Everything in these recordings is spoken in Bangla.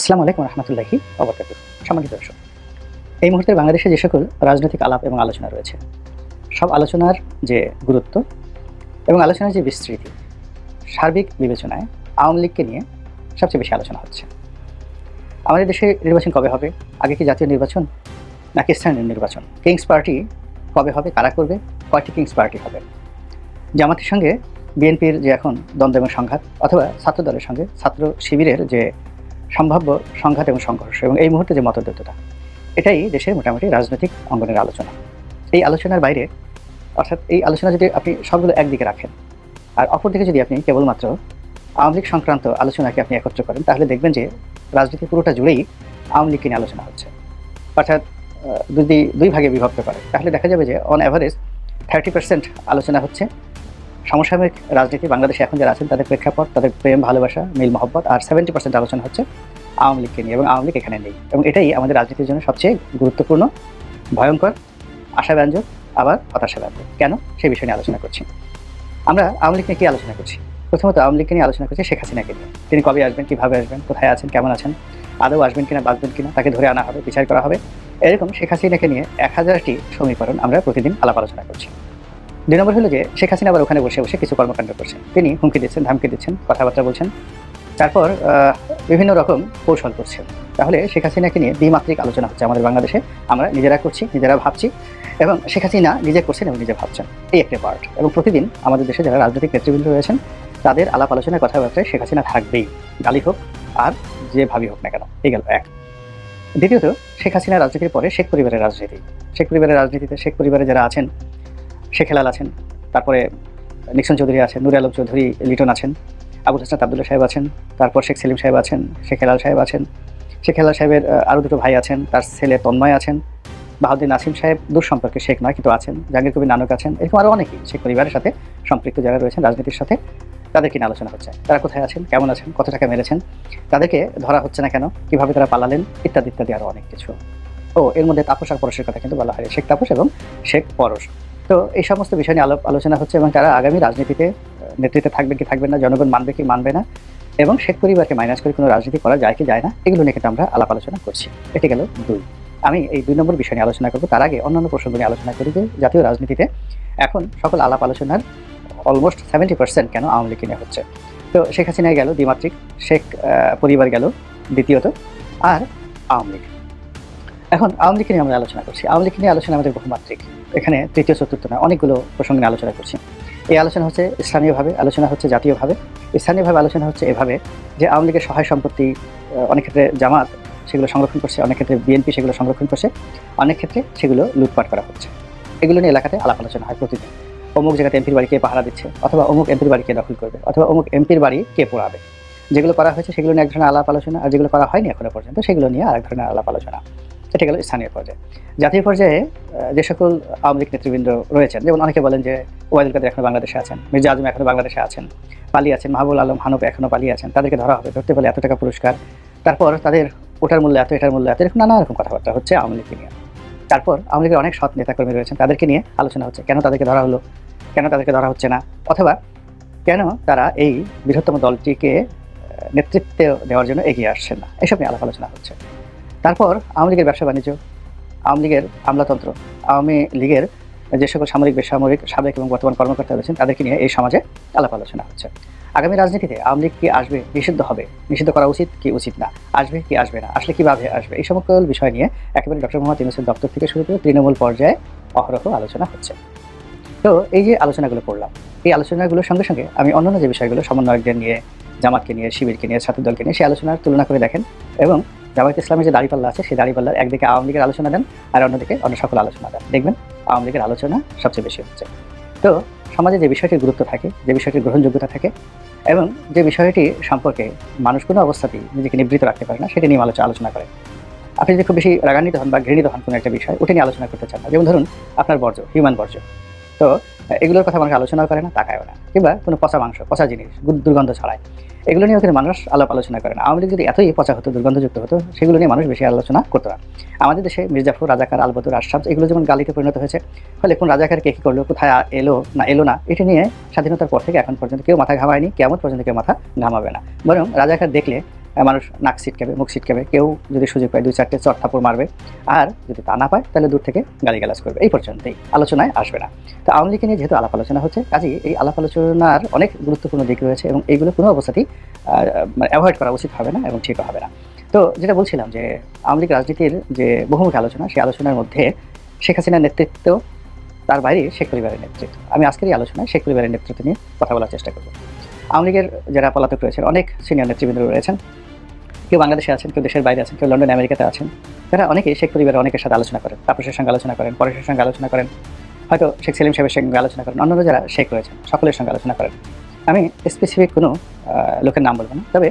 আসসালামু আলাইকুম রহমতুল্লাহি অবরকাত সম্মানিত দর্শক, এই মুহূর্তে বাংলাদেশে যে সকল রাজনৈতিক আলাপ এবং আলোচনা রয়েছে, সব আলোচনার যে গুরুত্ব এবং আলোচনার যে বিস্তৃতি, সার্বিক বিবেচনায় আওয়ামী লীগকে নিয়ে সবচেয়ে বেশি আলোচনা হচ্ছে। আমাদের দেশে নির্বাচন কবে হবে? আগে কি জাতীয় নির্বাচন নাকি স্থানীয় নির্বাচন? কিংস পার্টি কবে হবে? কারা করবে? কয়টি কিংস পার্টি হবে? জামাতের সঙ্গে বিএনপির যে এখন দ্বন্দ্ব এবং সংঘাত, অথবা ছাত্র দলের সঙ্গে ছাত্র শিবিরের যে সম্ভাব্য সংঘাত এবং সংঘর্ষ এবং এই মুহূর্তে যে মতদ্বৈততা, এটাই দেশের মোটামুটি রাজনৈতিক অঙ্গনের আলোচনা। এই আলোচনার বাইরে, অর্থাৎ এই আলোচনা যদি আপনি সবগুলো একদিকে রাখেন, আর অপরদিকে যদি আপনি কেবলমাত্র আওয়ামী লীগ সংক্রান্ত আলোচনাকে আপনি একত্র করেন, তাহলে দেখবেন যে রাজনীতি পুরোটা জুড়েই আওয়ামী লীগকে নিয়ে আলোচনা হচ্ছে। অর্থাৎ যদি দুই ভাগে বিভক্ত করে তাহলে দেখা যাবে যে অন অ্যাভারেজ থার্টি পার্সেন্ট আলোচনা হচ্ছে সমসাময়িক রাজনীতি বাংলাদেশে এখন যারা আছেন, তাদের প্রেক্ষাপট, তাদের প্রেম, ভালোবাসা, মিল মহব্বত আর সেভেন্টি পার্সেন্ট আলোচনা হচ্ছে আওয়ামী লীগকে নিয়ে এবং আওয়ামী লীগ এখানে নেই। এবং এটাই আমাদের রাজনীতির জন্য সবচেয়ে গুরুত্বপূর্ণ, ভয়ঙ্কর, আশাব্যঞ্জক, আবার হতাশাব্যঞ্জক। কেন? সেই বিষয় নিয়ে আলোচনা করছি। আমরা আওয়ামী লীগ নিয়ে কী আলোচনা করছি? প্রথমত আওয়ামী লীগকে নিয়ে আলোচনা করছি শেখ হাসিনাকে নিয়ে। তিনি কবে আসবেন, কীভাবে আসবেন, কোথায় আছেন, কেমন আছেন, আদৌ আসবেন কিনা, বাঁচবেন কিনা, তাকে ধরে আনা হবে, বিচার করা হবে। এরকম শেখ হাসিনাকে নিয়ে এক হাজারটি সমীকরণ আমরা প্রতিদিন আলাপ আলোচনা করছি। দুই নম্বর হলো যে শেখ হাসিনা আবার ওখানে বসে বসে কিছু কর্মকাণ্ড করছেন। তিনি হুমকি দিচ্ছেন, ধামকি দিচ্ছেন, কথাবার্তা বলছেন। তারপর বিভিন্ন রকম কৌশল করছেন। তাহলে শেখ হাসিনাকে নিয়ে দ্বিমাত্রিক আলোচনা হচ্ছে আমাদের বাংলাদেশে। আমরা নিজেরা করছি, নিজেরা ভাবছি এবং শেখ হাসিনা নিজে করছেন এবং নিজে ভাবছেন। এই একটা পার্ট এবং প্রতিদিন আমাদের দেশে যারা রাজনৈতিক নেতৃবৃন্দ রয়েছেন, তাদের আলাপ আলোচনায় কথাবার্তায় শেখ হাসিনা থাকবেই। গালি হোক আর যে ভাবি হোক না কেন, এই গেল এক। দ্বিতীয়ত, শেখ হাসিনা রাজনীতির পরে শেখ পরিবারের রাজনীতি। শেখ পরিবারের রাজনীতিতে শেখ পরিবারে যারা আছেন শেখ হেলাল আছেন, তারপরে নিক্সন চৌধুরী আছেন, নুর আলম চৌধুরী, লিটন আছেন আবুল হাসনাত আবদুল্লাহ সাহেব আছেন, তারপর শেখ সেলিম সাহেব আছেন, শেখ হেলাল সাহেব আছেন। শেখ হেলাল সাহেবের আরও দুটো ভাই আছেন, তার ছেলে তন্ময় আছেন বাহাউদ্দিন নাসিম সাহেব সম্পর্কে শেখ নয়, কিন্তু আছেন, জাহাঙ্গীর কবির নানক আছেন, এরকম আরও অনেকেই, শেখ পরিবারের সাথে সম্পৃক্ত যারা রয়েছেন, রাজনীতির সাথে, তাদেরকে নিয়ে আলোচনা হচ্ছে। তারা কোথায় আছেন, কেমন আছেন, কত টাকা মেরেছেন, তাদেরকে ধরা হচ্ছে না কেন, কীভাবে তারা পালালেন, ইত্যাদি ইত্যাদি আরও অনেক কিছু। ও, এর মধ্যে তাপস আর পরশের কথা কিন্তু বলা হয়, শেখ তাপস এবং শেখ পরশ। তো এই সমস্ত বিষয় নিয়ে আলোচনা হচ্ছে এবং তারা আগামী রাজনীতিতে নেতৃত্বে থাকবে কি থাকবে না, জনগণ মানবে কি মানবে না, এবং শেখ পরিবারকে মাইনাস করে কোনো রাজনীতি করা যায় কি যায় না, এগুলো নিয়ে কিন্তু আমরা আলাপ আলোচনা করছি। এটি গেল দুই। আমি এই দুই নম্বর বিষয় নিয়ে আলোচনা করব। তার আগে অন্যান্য প্রসঙ্গ নিয়ে আলোচনা করি যে জাতীয় রাজনীতিতে এখন সকল আলাপ আলোচনার অলমোস্ট সেভেন্টি পার্সেন্ট কেন আওয়ামী লীগ নিয়ে হচ্ছে। তো শেখ হাসিনা গেল দ্বিমাত্রিক, শেখ পরিবার গেল দ্বিতীয়ত, আর আওয়ামী লীগ। এখন আওয়ামী লীগ নিয়ে আমরা আলোচনা করছি। আওয়ামী লীগ নিয়ে আলোচনা আমাদের বহুমাত্রিক। এখানে তৃতীয়, চতুর্থ নয়, অনেকগুলো প্রসঙ্গ নিয়ে আলোচনা করছি। এই আলোচনা হচ্ছে স্থানীয়ভাবে, আলোচনা হচ্ছে জাতীয়ভাবে। স্থানীয়ভাবে আলোচনা হচ্ছে এভাবে যে আওয়ামী লীগের সহায় সম্পত্তি অনেক ক্ষেত্রে জামাত সেগুলো সংরক্ষণ করছে, অনেক ক্ষেত্রে বিএনপি সেগুলো সংরক্ষণ করছে, অনেক ক্ষেত্রে সেগুলো লুটপাট করা হচ্ছে। এগুলো নিয়ে এলাকাতে আলাপ আলোচনা হয় প্রতিদিন। অমুক জায়গাতে এমপির বাড়ি কে পাহারা দিচ্ছে, অথবা অমুক এমপির বাড়ি কে দখল করবে, অথবা অমুক এমপির বাড়ি কে পোড়াবে। যেগুলো করা হয়েছে সেগুলো নিয়ে এক ধরনের আলাপ আলোচনা, আর যেগুলো করা হয়নি এখনও পর্যন্ত, সেগুলো নিয়ে আরেক ধরনের আলাপ আলোচনা। এটা গেল স্থানীয় পর্যায়ে। জাতীয় পর্যায়ে যে সকল আওয়ামী লীগ নেতৃবৃন্দ রয়েছেন, যেমন অনেকে বলেন যে ওবায়দুল কাদের এখনও বাংলাদেশে আছেন, মির্জা আজম এখনও বাংলাদেশে আছেন, পালিয়ে আছেন মাহবুল আলম হানব এখনও পালিয়ে আছেন, তাদেরকে ধরা হবে, ধরতে পারলে এত টাকা পুরস্কার। তারপর তাদের ওটার মূল্য এত, এটার মূল্য এত, এরকম নানা রকম কথাবার্তা হচ্ছে আওয়ামী লীগকে নিয়ে। তারপর আওয়ামী লীগের অনেক সৎ নেতাকর্মী রয়েছেন, তাদেরকে নিয়ে আলোচনা হচ্ছে, কেন তাদেরকে ধরা হলো, কেন তাদেরকে ধরা হচ্ছে না, অথবা কেন তারা এই বৃহত্তম দলটিকে নেতৃত্ব দেওয়ার জন্য এগিয়ে আসছেন না, এসব নিয়ে আলাপ আলোচনা হচ্ছে। তারপর আওয়ামী লীগের ব্যবসা বাণিজ্য, আওয়ামী লীগের আমলাতন্ত্র আওয়ামী লীগের যে সকল সামরিক, বেসামরিক, সাবেক এবং বর্তমান কর্মকর্তা রয়েছেন, তাদেরকে নিয়ে এই সমাজে আলাপ আলোচনা হচ্ছে। আগামী রাজনীতিতে আওয়ামী লীগ কি আসবে নিষিদ্ধ হবে? নিষিদ্ধ করা উচিত কি উচিত না? আসবে কি আসবে না? আসলে কীভাবে আসবে? এই সমস্ত বিষয় নিয়ে একেবারে ডক্টর মোহাম্মদ ইউনুসের দপ্তর থেকে শুরু করে তৃণমূল পর্যায়ে অহরহ আলোচনা হচ্ছে। তো এই যে আলোচনাগুলো করলাম, এই আলোচনাগুলোর সঙ্গে সঙ্গে আমি অন্যান্য যে বিষয়গুলো সমন্বয়কদের নিয়ে, জামাতকে নিয়ে, শিবিরকে নিয়ে ছাত্র দলকে নিয়ে সেই আলোচনার তুলনা করে দেখেন এবং জামায়াত ইসলামের যে দাঁড়িপাল্লা আছে, সেই দাঁড়িপাল্লার একদিকে আওয়ামী লীগের আলোচনা দেন আর অন্যদিকে অন্য সকল আলোচনা দেন। দেখবেন আওয়ামী লীগের আলোচনা সবচেয়ে বেশি হচ্ছে। তো সমাজে যে বিষয়টির গুরুত্ব থাকে, যে বিষয়টির গ্রহণযোগ্যতা থাকে এবং যে বিষয়টি সম্পর্কে মানুষ কোনো অবস্থাতেই নিজেকে নিবৃত রাখতে পারে না, সেটা নিয়ে আলোচনা আলোচনা করে। আপনি যদি খুব বেশি রাগান্বিত হন বা ঘৃণিত হন কোনো একটা বিষয়, ওটা নিয়ে আলোচনা করতে চান না। যেমন ধরুন আপনার বর্জ্য হিউম্যান বর্জ্য। তো এগুলোর কথা মানুষ আলোচনা করে না, তাকায়ও না। কিংবা কোনো পচা মাংস, পচা জিনিস দুর্গন্ধ ছড়ায়। এগুলো নিয়েও কিন্তু মানুষ আলাপ আলোচনা করে না। আওয়ামী লীগ যদি এতই পচা হতো, দুর্গন্ধযুক্ত হতো, সেগুলো নিয়ে মানুষ বেশি আলোচনা করতো না। আমাদের দেশে মির্জাফর রাজাকার, আলবদর, আশরাফ, এগুলো যেমন গালিতে পরিণত হয়েছে, ফলে কোন রাজাকার কে কী করল, কোথায় এলো না এলো না, এটা নিয়ে স্বাধীনতার পর থেকে এখন পর্যন্ত কেউ মাথা ঘামায়নি, কেমন পর্যন্ত কেউ মাথা ঘামাবে না। বরং রাজাকার দেখলে মানুষ নাক ছিটকাবে, মুখ ছিটকাবে। কেউ যদি সুযোগ পায় দুই চারটে চট থাপড় মারবে। আর যদি তা না পায়, তাহলে দূর থেকে গালিগালাজ করবে। এই পর্যন্তই। আলোচনায় আসবে না। তো আওয়ামী লীগকে নিয়ে যেহেতু আলাপ আলোচনা হচ্ছে, কাজেই এই আলাপ আলোচনার অনেক গুরুত্বপূর্ণ দিক রয়েছে এবং এইগুলো কোনো অবস্থাতেই মানে অ্যাভয়েড করা উচিত হবে না এবং ঠিকও হবে না। তো যেটা বলছিলাম যে আওয়ামী লীগ রাজনীতির যে বহুমুখী আলোচনা, সেই আলোচনার মধ্যে শেখ হাসিনার নেতৃত্ব, তার বাইরে শেখ পরিবারের নেতৃত্ব। আমি আজকের এই আলোচনায় শেখ পরিবারের নেতৃত্ব নিয়ে কথা বলার চেষ্টা করব। আওয়ামী লীগের যারা পলাতক রয়েছেন, অনেক সিনিয়র নেতৃবৃন্দ রয়েছেন, কেউ বাংলাদেশে আছেন, কেউ দেশের বাইরে আছেন, কেউ লন্ডন, আমেরিকাতে আছেন, তারা অনেকেই শেখ পরিবারের অনেকের সাথে আলোচনা করেন, তাপসের সঙ্গে আলোচনা করেন, পরেশের সঙ্গে আলোচনা করেন, হয়তো শেখ সেলিম সাহেবের সঙ্গে আলোচনা করেন, অন্যান্য যারা শেখ রয়েছেন, সকলের সঙ্গে আলোচনা করেন। আমি স্পেসিফিক কোনো লোকের নাম বলব না, তবে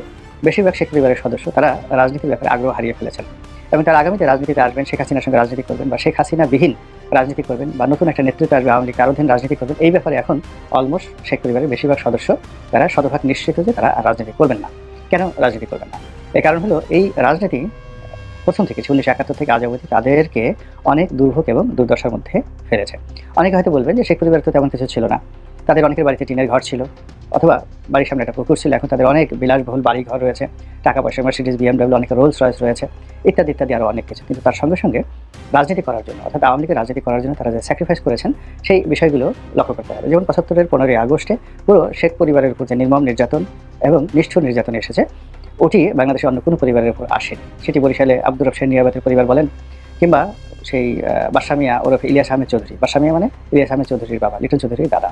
বেশিরভাগ শেখ পরিবারের সদস্য তারা রাজনীতির ব্যাপারে আগ্রহ হারিয়ে ফেলেছেন এবং তারা আগামীতে রাজনীতিতে আসবেন, শেখ হাসিনার সঙ্গে রাজনীতি করবেন বা শেখ হাসিনা বিহীন রাজনীতি করবেন বা নতুন একটা নেতৃত্ব আসবে আওয়ামী লীগ তার অধীন রাজনীতি করবেন, এই ব্যাপারে এখন অলমোস্ট শেখ পরিবারের বেশিরভাগ সদস্য তারা শতভাগ নিশ্চিত যে তারা রাজনীতি করবেন না। কেন রাজনীতি করবেন না? এর কারণ হলো এই রাজনীতি প্রথম থেকে উনিশশো একাত্তর থেকে আজ অবধি তাদেরকে অনেক দুর্ভোগ এবং দুর্দশার মধ্যে ফেলেছে। অনেকে হয়তো বলবেন যে শেখ পরিবার তো তেমন কিছু ছিল না। তাদের অনেকের বাড়িতে টিনের ঘর ছিল অথবা বাড়ির সামনে একটা পুকুর ছিল, এখন তাদের অনেক বিলাসবহুল বাড়ি ঘর রয়েছে। টাকা পয়সা মার্সিডিজ বিএমডাব্লিউ অনেক রোলস রয়েস রয়েছে। ইত্যাদি ইত্যাদি আরও অনেক কিছু। কিন্তু তার সঙ্গে সঙ্গে রাজনীতি করার জন্য, অর্থাৎ আওয়ামী লীগের রাজনীতি করার জন্য তারা যে স্যাক্রিফাইস করেছেন, সেই বিষয়গুলো লক্ষ্য করতে হবে। যেমন পঁচাত্তরের পনেরোই আগস্টে পুরো শেখ পরিবারের উপর যে নির্মম নির্যাতন এবং নিষ্ঠুর নির্যাতন এসেছে, ওটি বাংলাদেশের অন্য কোনো পরিবারের উপর আসে সেটি বরিশালে আব্দুর রফ নিয়াবাতের পরিবার বলেন, কিংবা সেই বাসামিয়া ওরফে ইলিয়াস আহমেদ চৌধুরী। বাসামিয়া মানে ইলিয়াস আহমেদ চৌধুরীর বাবা, লিটন চৌধুরীর দাদা।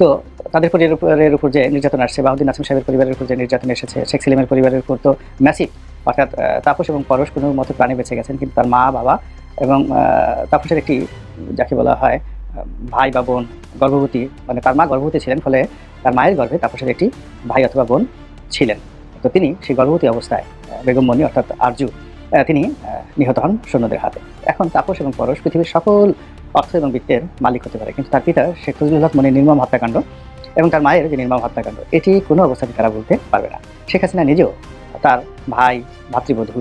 তো তাদের পরিবারের উপর যে নির্যাতন আসছে, বাহুদ্দিন নাসিম সাহেবের পরিবারের উপর যে নির্যাতন এসেছে, শেখ সেলিমের পরিবারের উপর তো ম্যাসিভ অর্থাৎ তাপস এবং পরশ কোনো মতো প্রাণে বেঁচে গেছেন, কিন্তু তার মা, বাবা এবং তাপসের একটি, যাকে বলা হয় ভাই বা বোন, গর্ভবতী মানে তার মা গর্ভবতী ছিলেন ফলে তার মায়ের গর্ভে তাপসের একটি ভাই অথবা বোন ছিলেন। তো তিনি সেই গর্ভবতী অবস্থায় বেগম মনি অর্থাৎ আরজু তিনি নিহত হন সৈন্যদের হাতে। এখন তাপস এবং পরশ পৃথিবীর সকল অর্থ এবং বৃত্তের মালিক হতে পারে। কিন্তু তার পিতা শেখ ফজলুল হক মনির নির্মম হত্যাকাণ্ড এবং তার মায়ের যে নির্মম হত্যাকাণ্ড, এটি কোনো অবস্থাতে তারা বলতে পারবে না। শেখ হাসিনা নিজেও তার ভাই, ভাতৃবধূ,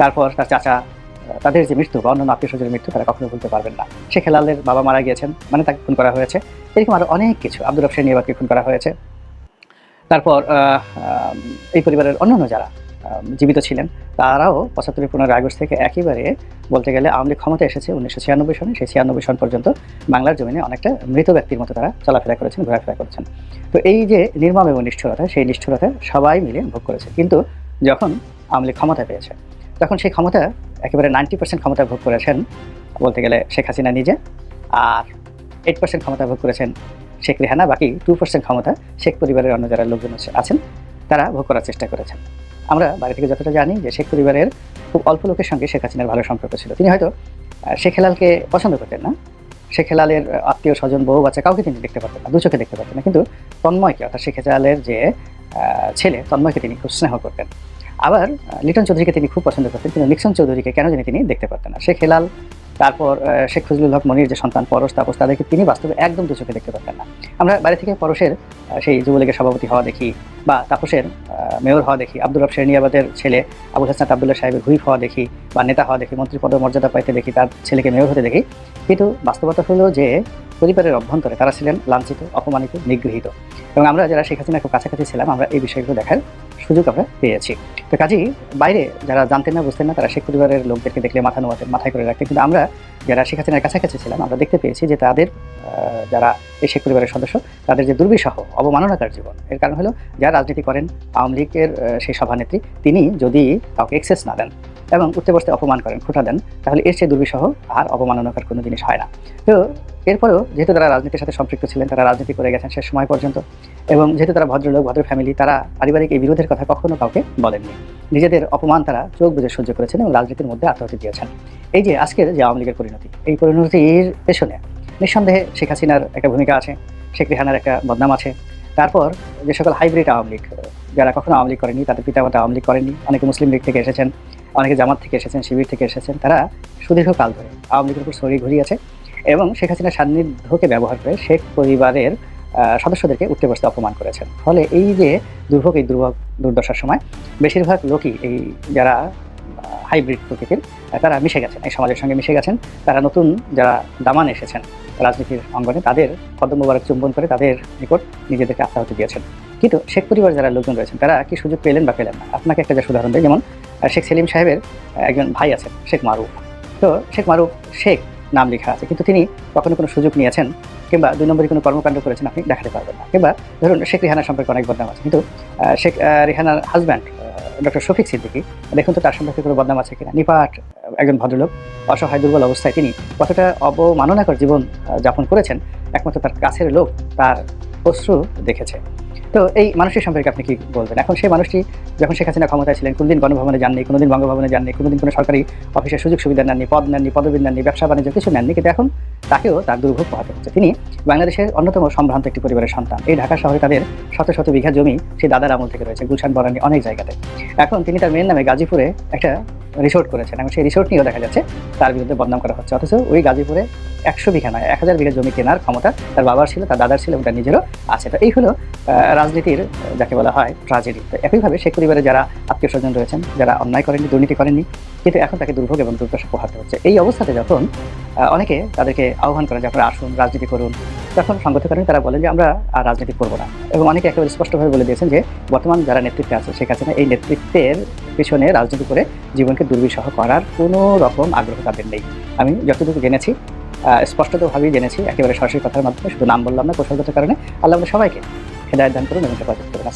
তারপর তার চাচা তাদের যে মৃত্যু বা অন্যান্য আত্মীয় স্বজনের মৃত্যু তারা কখনো ভুলতে পারবেন না। শেখ হেলালের বাবা মারা গিয়েছেন মানে তাকে খুন করা হয়েছে। এরকম আরও অনেক কিছু আব্দুর রফ নিয়াবাদকে খুন করা হয়েছে। তারপর এই পরিবারের অন্যান্য যারা জীবিত ছিলেন, তারাও পঁচাত্তরের পনেরো আগস্ট থেকে একেবারে বলতে গেলে আওয়ামী লীগ ক্ষমতা এসেছে উনিশশো ছিয়ানব্বই সনে। সেই ছিয়ানব্বই সন পর্যন্ত বাংলার জমিনে অনেকটা মৃত ব্যক্তির মতো তারা চলাফেরা করেছেন, ঘোরাফেরা করেছেন। তো এই যে নির্মম এবং নিষ্ঠুরতা, সেই নিষ্ঠুরতা সবাই মিলে ভোগ করেছে। কিন্তু যখন আওয়ামী লীগ ক্ষমতা পেয়েছে, তখন সেই ক্ষমতা একেবারে নাইনটি পার্সেন্ট ক্ষমতা ভোগ করেছেন বলতে গেলে শেখ হাসিনা নিজে, আর এইট পার্সেন্ট ক্ষমতা ভোগ করেছেন শেখ রেহানা, বাকি টু পার্সেন্ট ক্ষমতা শেখ পরিবারের অন্য যারা লোকজন আছেন, তারা ভোগ করার চেষ্টা করেছেন। আমরা বাড়ি থেকে যতটা জানি যে শেখ পরিবারের খুব অল্প লোকের সঙ্গে শেখ হাসিনার ভালো সম্পর্ক ছিল। তিনি হয়তো শেখ হেলালকে পছন্দ করতেন না। শেখ হেলালের আত্মীয় স্বজন, বউ, বাচ্চা কাউকে তিনি দেখতে পারতেন না, দু চোখে দেখতে পারতেন না। কিন্তু তন্ময়কে, অর্থাৎ শেখ হেলালের যে ছেলে, তন্ময়কে তিনি খুব স্নেহ করতেন। আবার লিটন চৌধুরীকে তিনি খুব পছন্দ করতেন, কিন্তু নিক্সন চৌধুরীকে কেন জানি তিনি দেখতে পারতেন না। শেখ হেলাল তারপর শেখ ফজলুল হক মনির যে সন্তান পরশ, তাপস, তাদেরকে তিনি বাস্তবে একদম দু চোখে দেখতে পারতেন না। আমরা বাড়ি থেকে পরশের সেই যুবলীগের সভাপতি হওয়া দেখি বা তাপসের মেয়র হওয়া দেখি আব্দুল রব শেরনিয়াবাদের ছেলে, আবুল হাসান আবদুল্লাহ সাহেবের হুইফ হওয়া দেখি বা নেতা হওয়া দেখি, মন্ত্রী পদ মর্যাদা পাইতে দেখি, তার ছেলেকে মেয়র হতে দেখি। কিন্তু বাস্তবতা হলো যে পরিবারের অভ্যন্তরে তারা ছিলেন লাঞ্ছিত, অপমানিত, নিগৃহীত। এবং আমরা যারা শেখ হাসিনার খুব কাছাকাছি ছিলাম, আমরা এই বিষয়গুলো দেখার সুযোগ আমরা পেয়েছি। তো কাজেই বাইরে যারা জানতেন না, বুঝতেন না, তারা শেখ পরিবারের লোকদেরকে দেখলে মাথা নোয়াতেন মাথায় করে রাখতেন। কিন্তু আমরা যারা শেখ হাসিনার কাছাকাছি ছিলাম, আমরা দেখতে পেয়েছি যে তাদের যারা এই শেখ পরিবারের সদস্য, তাদের যে দুর্বিষহ, অবমাননাকার জীবন, এর কারণ হলো যারা রাজনীতি করেন, আওয়ামী লীগের সেই সভানেত্রী, তিনি যদি কাউকে এক্সেস না দেন এবং উঠতে বসতে অপমান করেন খোটা দেন, তাহলে এর চেয়ে দুর্বিষহ আর অপমাননাকার কোনো জিনিস হয় না। তো এরপরেও যেহেতু তারা রাজনীতির সাথে সম্পৃক্ত ছিলেন, তারা রাজনীতি করে গেছেন শেষ সময় পর্যন্ত, এবং যেহেতু তারা ভদ্রলোক, ভদ্র ফ্যামিলি তারা পারিবারিক এই বিরোধের কথা কখনো কাউকে বলেননি। নিজেদের অপমান তারা চোখ বুঝে সহ্য করেছেন এবং রাজনীতির মধ্যে আত্মহতি দিয়েছেন। এই যে আজকের যে আওয়ামী লীগের পরিণতি, এই পরিণতির পেছনে নিঃসন্দেহে শেখ হাসিনার একটা ভূমিকা আছে, শেখ রেহানার একটা বদনাম আছে তারপর যে সকল হাইব্রিড আওয়ামী লীগ, যারা কখনো আওয়ামী লীগ করেনি, তাদের পিতামাতা আওয়ামী লীগ করেনি, অনেকে মুসলিম লীগ থেকে এসেছেন, অনেকে জামাত থেকে এসেছেন, শিবির থেকে এসেছেন, তারা সুদীর্ঘকাল ধরে আওয়ামী লীগের উপর সরি ঘুরিয়েছে এবং শেখ হাসিনার সান্নিধ্যকে ব্যবহার করে শেখ পরিবারের সদস্যদেরকে উঠতে বসতে অপমান করেছেন। ফলে এই যে দুর্ভোগ, এই দুর্ভোগ, দুর্দশার সময়, বেশিরভাগ লোকই এই যারা হাইব্রিড প্রকৃতির তারা মিশে গেছেন, এই সমাজের সঙ্গে মিশে গেছেন। তারা নতুন যারা দামান এসেছেন রাজনীতির অঙ্গনে, তাদের কদম মোবারক চুম্বন করে তাদের নিকট নিজেদেরকে আত্মাহতি দিয়েছেন। কিন্তু শেখ পরিবার যারা লোকজন রয়েছেন, তারা কি সুযোগ পেলেন বা পেলেন না? আপনাকে একটা যা উদাহরণ দেয় যেমন শেখ সেলিম সাহেবের একজন ভাই আছেন, শেখ মারুফ। তো শেখ মারুফ, শেখ নাম লেখা আছে। কিন্তু তিনি কখনো কোনো সুযোগ নিয়েছেন কিংবা দুই নম্বরে কোনো কর্মকাণ্ড করেছেন আপনি দেখাতে পারবেন না। কিংবা ধরুন শেখ রিহানা সম্পর্কে অনেক বদনাম আছে। কিন্তু শেখ রিহানার হাজব্যান্ড ডক্টর শফিক সিদ্দিকী, দেখুন তো তার সম্পর্কে কোনো বদনাম আছে কিনা। নিপাট একজন ভদ্রলোক, অসহায়, দুর্বল অবস্থায় তিনি কতটা অবমাননাকর জীবন যাপন করেছেন, একমাত্র তার কাছের লোক তার অশ্রু দেখেছে। তো এই মানুষের সম্পর্কে আপনি কি বলবেন? এখন সেই মানুষটি যখন শেখ হাসিনা ক্ষমতায় ছিলেন, কোনোদিন গণভবনে যাননি, কোনোদিন বঙ্গভবনে যাননি, কোনোদিন কোনো সরকারি অফিসের সুযোগ সুবিধা নেননি, পদ নেননি পদবি নেননি, ব্যবসা বাণিজ্য কিছু নেননি, কিন্তু এখন তাকেও তার দুর্ভোগ পোহাতে হচ্ছে। তিনি বাংলাদেশের অন্যতম সম্ভ্রান্ত একটি পরিবারের সন্তান। এই ঢাকা শহরে তাদের শত শত বিঘা জমি সেই দাদার আমল থেকে রয়েছে, গুলশান, বরানি, অনেক জায়গাতে। এখন তিনি তার মেয়ের নামে গাজীপুরে একটা রিসোর্ট করেছেন। এবং সেই রিসোর্ট নিয়েও দেখা যাচ্ছে তার বিরুদ্ধে বদনাম করা হচ্ছে। অথচ ওই গাজীপুরে একশো বিঘা নয়, এক হাজার বিঘা জমি কেনার ক্ষমতা তার বাবার ছিল, তার দাদার ছিল এবং তার নিজেরও আছে। তো এই হলো রাজনীতির যাকে বলা হয় ট্রাজেডি তো একইভাবে শেখ পরিবারে যারা আত্মীয় স্বজন রয়েছেন, যারা অন্যায় করেননি, দুর্নীতি করেননি, কিন্তু এখন তাকে দুর্ভোগ এবং দুর্দশা পোহাতে হচ্ছে। এই অবস্থাতে যখন অনেকে তাদেরকে আহ্বান করেন যে আপনারা আসুন, রাজনীতি করুন, তখন কারণে তারা বলেন যে আমরা আর রাজনীতি করব না। এবং অনেকে একেবারে স্পষ্টভাবে বলে দিয়েছেন যে বর্তমান যারা নেতৃত্বে আছে, শেখ হাসিনা, এই নেতৃত্বের পিছনে রাজনীতি করে জীবনকে দুর্বিষহ করার কোনো রকম আগ্রহ তাদের নেই। আমি যতটুকু জেনেছি স্পষ্টতভাবেই জেনেছি, একেবারে সরাসরি কথার মাধ্যমে, শুধু নাম বললাম না, কৌশলগত কারণে। আল্লাহ সবাইকে হেদায়ত দান করুন এবং হেফাজত করুন।